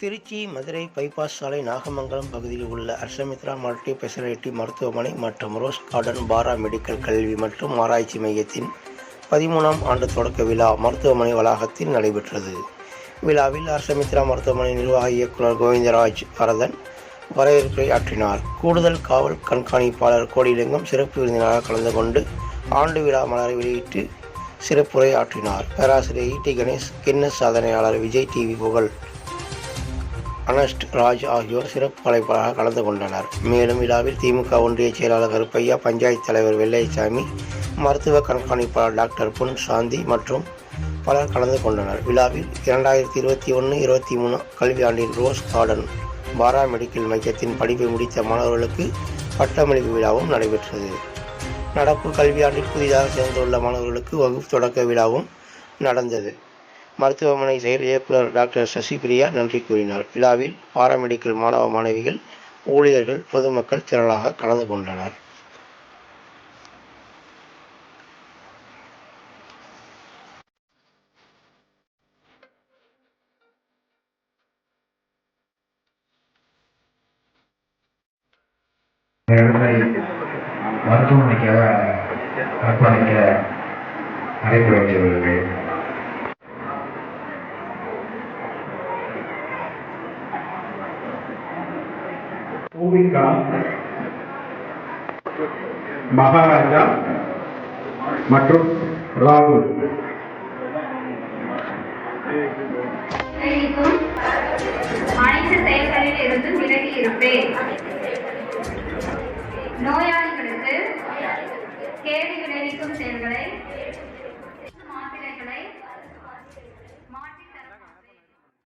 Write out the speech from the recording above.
Trichy Madurai bypass சாலை நாகமங்கலம் பகுதியில் உள்ள அர்ஷமித்ரா மல்டி ஸ்பெஷாலிட்டி மருத்துவமனை மற்றும் ரோஸ் கார்டன் பாரா மெடிக்கல் கல்வி மற்றும் ஆராய்ச்சி மையத்தின் பதிமூணாம் ஆண்டு தொடக்க விழா மருத்துவமனை வளாகத்தில் நடைபெற்றது. விழாவில் அர்ஷமித்ரா மருத்துவமனை நிர்வாக இயக்குனர் கோவிந்தராஜ் பரதன் வரவேற்பை ஆற்றினார். கூடுதல் காவல் கண்காணிப்பாளர் கோடிலிங்கம் சிறப்பு விருந்தினராக கலந்து கொண்டு ஆண்டு விழா மலரை வெளியிட்டு சிறப்புரை ஆற்றினார். பேராசிரியர் ஈட்டி கணேஷ் கின்னஸ் சாதனையாளர் விஜய் டிவி புகழ் அனஸ்ட் ராஜ் ஆகியோர் சிறப்பு அழைப்பாளராக கலந்து கொண்டனர். மேலும் விழாவில் திமுக ஒன்றிய செயலாளர் கருப்பையா பஞ்சாயத்து தலைவர் வெள்ளையசாமி மருத்துவ கண்காணிப்பாளர் டாக்டர் பொன் சாந்தி மற்றும் பலர் கலந்து கொண்டனர். விழாவில் இரண்டாயிரத்தி இருபத்தி ஒன்று இருபத்தி மூணு கல்வியாண்டின் ரோஸ் கார்டன் பாரா மெடிக்கல் மையத்தின் படிப்பை முடித்த மாணவர்களுக்கு பட்டமளிப்பு விழாவும் நடைபெற்றது. நடப்பு கல்வியாண்டில் புதிதாக சேர்ந்துள்ள மாணவர்களுக்கு வகுப்பு தொடக்க விழாவும் நடந்தது. மருத்துவமனை செயல் இயக்குனர் டாக்டர் சசிபிரியா நன்றி கூறினார். விழாவில் பாராமெடிக்கல் மாணவ மாணவிகள் ஊழியர்கள் பொதுமக்கள் திரளாக கலந்து கொண்டனர். மருத்துவமனைக்காக அர்ப்பணிக்க அழைப்பு பூமிகா மகாராஜா மற்றும் ராகுல். அனைத்து செயல்களில் இருந்து விலகி இருப்பேன். நோயாளிகளுக்கு கேள்வி விளைவிக்கும் செயல்களை